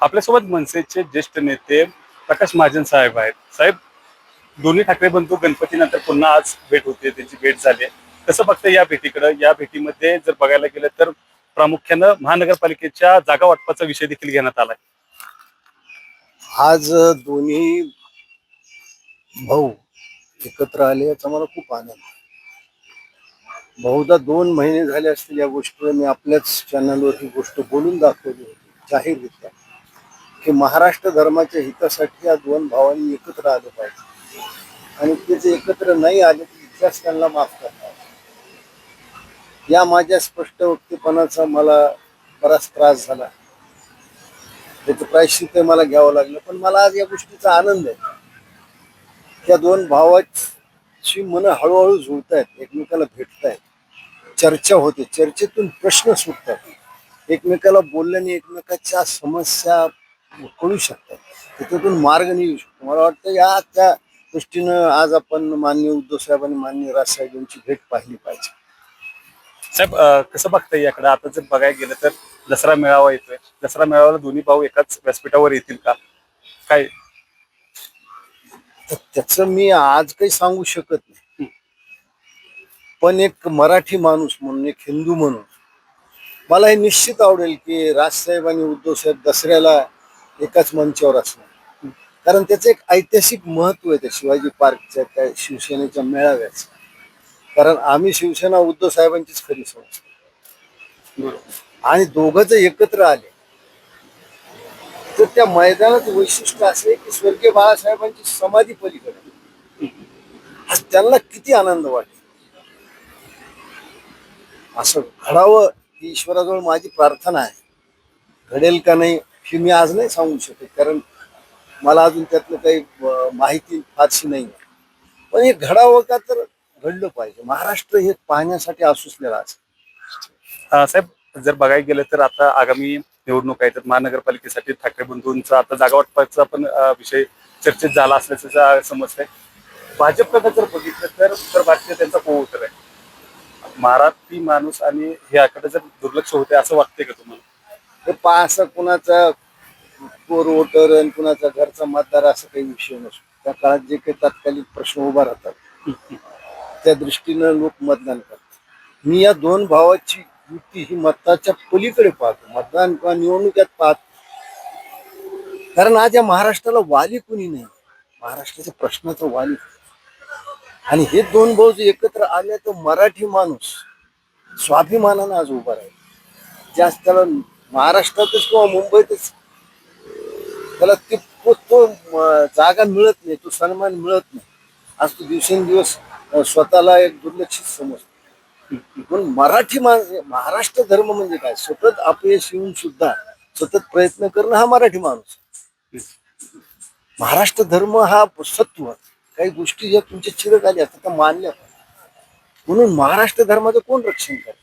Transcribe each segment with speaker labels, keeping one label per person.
Speaker 1: आपल्यासोबत मनसेचे ज्येष्ठ नेते प्रकाश महाजन साहेब आहेत. साहेब दोन्ही ठाकरे बंधू गणपतीनंतर पुन्हा आज भेट होते त्यांची भेट झाली आहे. कसं बघतं या भेटीकडे? या भेटीमध्ये जर बघायला गेलं तर प्रामुख्यानं महानगरपालिकेच्या जागा वाटपाचा विषय देखील घेण्यात आलाय.
Speaker 2: आज दोन्ही भाऊ एकत्र आले याचा मला खूप आनंद बहुधा दोन महिने झाले असतील या गोष्टीला मी आपल्याच चॅनलवर ही गोष्ट बोलून दाखवली होती जाहीररित्या की महाराष्ट्र धर्माच्या हितासाठी या दोन भावांनी एकत्र आलं पाहिजे. आणि ते जे एकत्र नाही आले तर इतिहास त्यांना माफ करणार या माझ्या स्पष्ट वक्तेपणाचा मला बराच त्रास झाला. त्याचं प्रायश्चित मला घ्यावं लागलं पण मला आज या गोष्टीचा आनंद आहे. त्या दोन भावाची मन हळूहळू जुळत आहेत एकमेकाला भेटत आहेत चर्चा होते चर्चेतून प्रश्न सुटतात. एकमेकाला बोलल्याने एकमेकाच्या समस्या कळू शकतात. त्याच्यातून मार्ग निघू शकतो. मला वाटतं या त्या दृष्टीनं आज आपण मान्य उद्धव साहेब आणि मान्य राजसाहेब यांची भेट पाहिली पाहिजे.
Speaker 1: साहेब अं, कसं बघताय याकडे? आता जर बघायला गेलं तर दसरा मेळावा येतोय. दसरा मेळाव्याला दोन्ही भाऊ एकाच व्यासपीठावर येतील का? काय?
Speaker 2: तर त्याचं मी आज काही सांगू शकत नाही. पण एक मराठी माणूस म्हणून एक हिंदू म्हणून मला हे निश्चित आवडेल की राजसाहेब आणि उद्धव साहेब दसऱ्याला एकाच मंचावर असणार. कारण त्याचं एक ऐतिहासिक महत्त्व आहे त्या शिवाजी पार्कच्या त्या शिवसेनेच्या मेळाव्याचं. कारण आम्ही शिवसेना उद्धव साहेबांचीच खरी संस्था आणि दोघं जर एकत्र आले. तर त्या मैदानाचं वैशिष्ट्य असं आहे की स्वर्गीय बाळासाहेबांची समाधी पलीकडे. आज त्यांना किती आनंद वाटेल असं घडावं ही ईश्वराजवळ माझी प्रार्थना आहे. घडेल का नाही हे मी आज नाही सांगू शकत कारण मला अजून त्यातलं काही माहिती फारशी नाही. पण हे घडावं का तर घडलं पाहिजे. महाराष्ट्र हे पाहण्यासाठी आसुसलेला असं
Speaker 1: साहेब जर बघायला गेलं तर आता आगामी निवडणूक आहे तर महानगरपालिकेसाठी ठाकरे बंधूंचा आता जागा वाटपाचा पण विषय चर्चेत झाला असल्याचं समजत आहे भाजपकडे जर बघितलं तर उत्तर भारतीय त्यांचा कोवतर आहे मराठी माणूस आणि ह्याकडे जर दुर्लक्ष होते असं वाटतंय का तुम्हाला?
Speaker 2: हे असं कुणाचा कोर वोटर आणि कुणाचा घरचा मतदार असं काही विषय नसतो. त्या काळात जे काही तात्कालिक प्रश्न उभा राहतात त्या दृष्टीनं लोक मतदान करतात. मी या दोन भावाची युती ही मताच्या पलीकडे पाहतो. मतदान किंवा निवडणुक्यात पाहतो. कारण आज या महाराष्ट्राला वाली कुणी नाही. महाराष्ट्राच्या प्रश्नाचं वाली आणि हे दोन भाऊ जे एकत्र आले तर मराठी माणूस स्वाभिमानानं आज उभा राहील. जास्त त्याला महाराष्ट्रातच किंवा मुंबईतच त्याला ते तो जागा मिळत नाही तो सन्मान मिळत नाही. आज तो दिवसेंदिवस स्वतःला एक दुर्लक्षित समजतो. पण मराठी माणूस महाराष्ट्र धर्म म्हणजे काय? सतत अपयश येऊन सुद्धा सतत प्रयत्न करणं हा मराठी माणूस. महाराष्ट्र धर्म हा सत्व. काही गोष्टी ज्या तुमच्या चिरक आल्या असतात त्या मानल्या पाहिजे. म्हणून महाराष्ट्र धर्माचं कोण रक्षण करेल?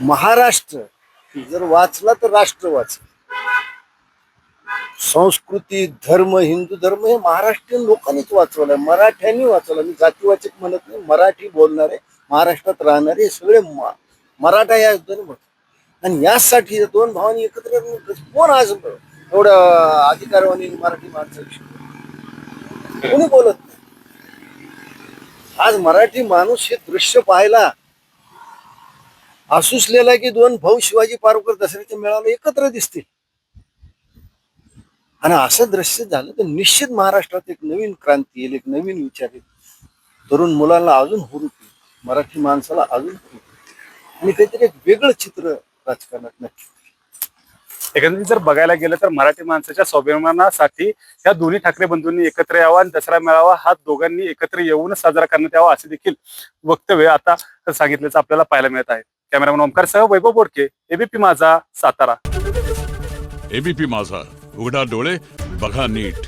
Speaker 2: महाराष्ट्र जर वाचला तर राष्ट्र वाच संस्कृती धर्म हिंदू धर्म हे महाराष्ट्रीयन लोकांनीच वाचवलंय. मराठ्यांनी वाचवलं मी जातीवाचक म्हणत नाही मराठी बोलणारे महाराष्ट्रात राहणारे हे सगळे मराठा या दोन म्हणतात आणि यासाठी दोन भावांनी एकत्र कोण आज एवढं अधिकारवाणी मराठी माणसाविषयी कोणी बोलत नाही? आज मराठी माणूस हे दृश्य पाहायला आसुसलेला की दोन भाऊ शिवाजी पारकर दसऱ्याच्या मेळाव्याला एकत्र दिसतील. आणि असं दृश्य झालं तर निश्चित महाराष्ट्रात एक नवीन क्रांती येईल एक नवीन विचार येईल. तरुण मुलांना अजून हुरूप मराठी माणसाला अजून हुरूप आणि काहीतरी एक वेगळं चित्र राजकारणात नक्की.
Speaker 1: एकंदरीत जर बघायला गेलं तर मराठी माणसाच्या स्वाभिमानासाठी या दोन्ही ठाकरे बंधूंनी एकत्र यावा आणि दसरा मेळावा हा दोघांनी एकत्र येऊनच साजरा करण्यात यावा असे देखील वक्तव्य आता सांगितल्याचं आपल्याला पाहायला मिळत आहे. कॅमेरामॅन ओमकार सह वैभव बोडके एबीपी माझा सातारा.
Speaker 3: एबीपी माझा उघडा डोळे बघा नीट.